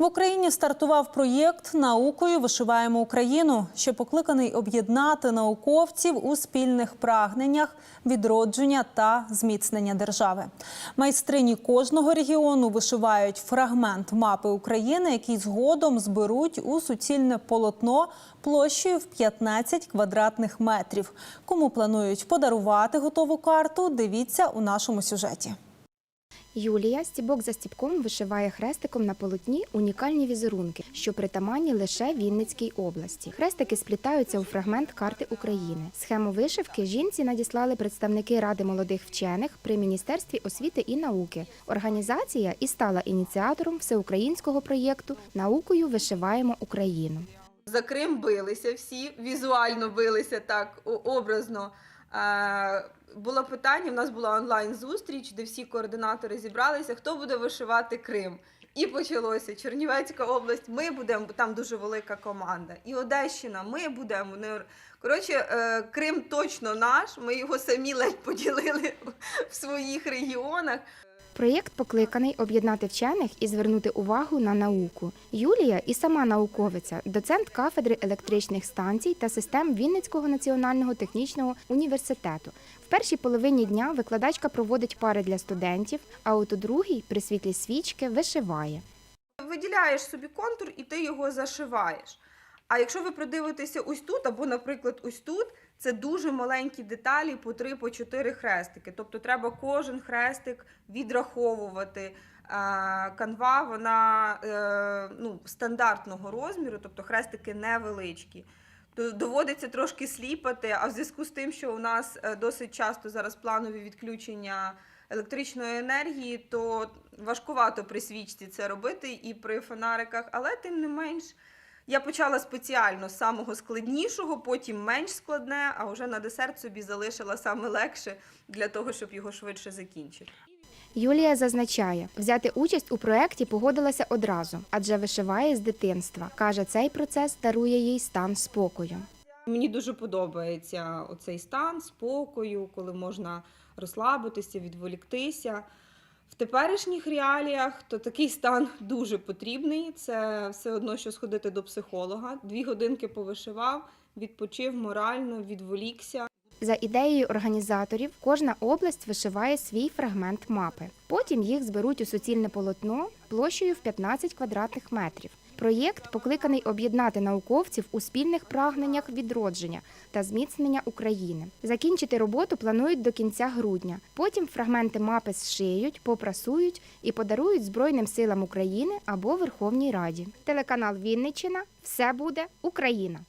В Україні стартував проєкт Наукою вишиваємо Україну, що покликаний об'єднати науковців у спільних прагненнях відродження та зміцнення держави. Майстрині кожного регіону вишивають фрагмент мапи України, який згодом зберуть у суцільне полотно площею в 15 квадратних метрів. Кому планують подарувати готову карту? Дивіться у нашому сюжеті. Юлія стібок за стібком вишиває хрестиком на полотні унікальні візерунки, що притаманні лише Вінницькій області. Хрестики сплітаються у фрагмент карти України. Схему вишивки жінці надіслали представники Ради молодих вчених при Міністерстві освіти і науки. Організація і стала ініціатором всеукраїнського проєкту Наукою вишиваємо Україну. За Крим билися всі, візуально билися так образно. Було питання, в нас була онлайн-зустріч, де всі координатори зібралися, хто буде вишивати Крим. І почалося Чернівецька область. Ми будемо, бо там дуже велика команда. І Одещина, ми будемо. Не... Коротше, е, Крим точно наш. Ми його самі ледь поділили в своїх регіонах. Проєкт покликаний об'єднати вчених і звернути увагу на науку. Юлія і сама науковиця, доцент кафедри електричних станцій та систем Вінницького національного технічного університету. В першій половині дня викладачка проводить пари для студентів, а от у другій при світлі свічки вишиває. виділяєш собі контур і ти його зашиваєш. А якщо ви придивитеся ось тут, або, наприклад, ось тут, це дуже маленькі деталі по 3 по 4 хрестики. Тобто треба кожен хрестик відраховувати. Канва вона е, ну, стандартного розміру, тобто хрестики невеличкі. То доводиться трошки сліпати, а в зв'язку з тим, що у нас е, досить часто зараз планові відключення електричної енергії, то важкувато при свічці це робити і при фонариках, але тим не менш. Я почала спеціально з самого складнішого, потім менш складне, а вже на десерт собі залишила саме легше для того, щоб його швидше закінчити. Юлія зазначає, взяти участь у проєкті погодилася одразу, адже вишиває з дитинства. Каже, цей процес дарує їй стан спокою. Мені дуже подобається оцей стан спокою, коли можна розслабитися, відволіктися. В теперішніх реаліях то такий стан дуже потрібний. Це все одно, що сходити до психолога. Дві годинки повишивав, відпочив морально, відволікся. За ідеєю організаторів, кожна область вишиває свій фрагмент мапи. Потім їх зберуть у суцільне полотно площею в 15 квадратних метрів. Проєкт покликаний об'єднати науковців у спільних прагненнях відродження та зміцнення України. Закінчити роботу планують до кінця грудня. Потім фрагменти мапи зшиють, попрасують і подарують Збройним силам України або Верховній Раді. Телеканал Вінниччина все буде Україна.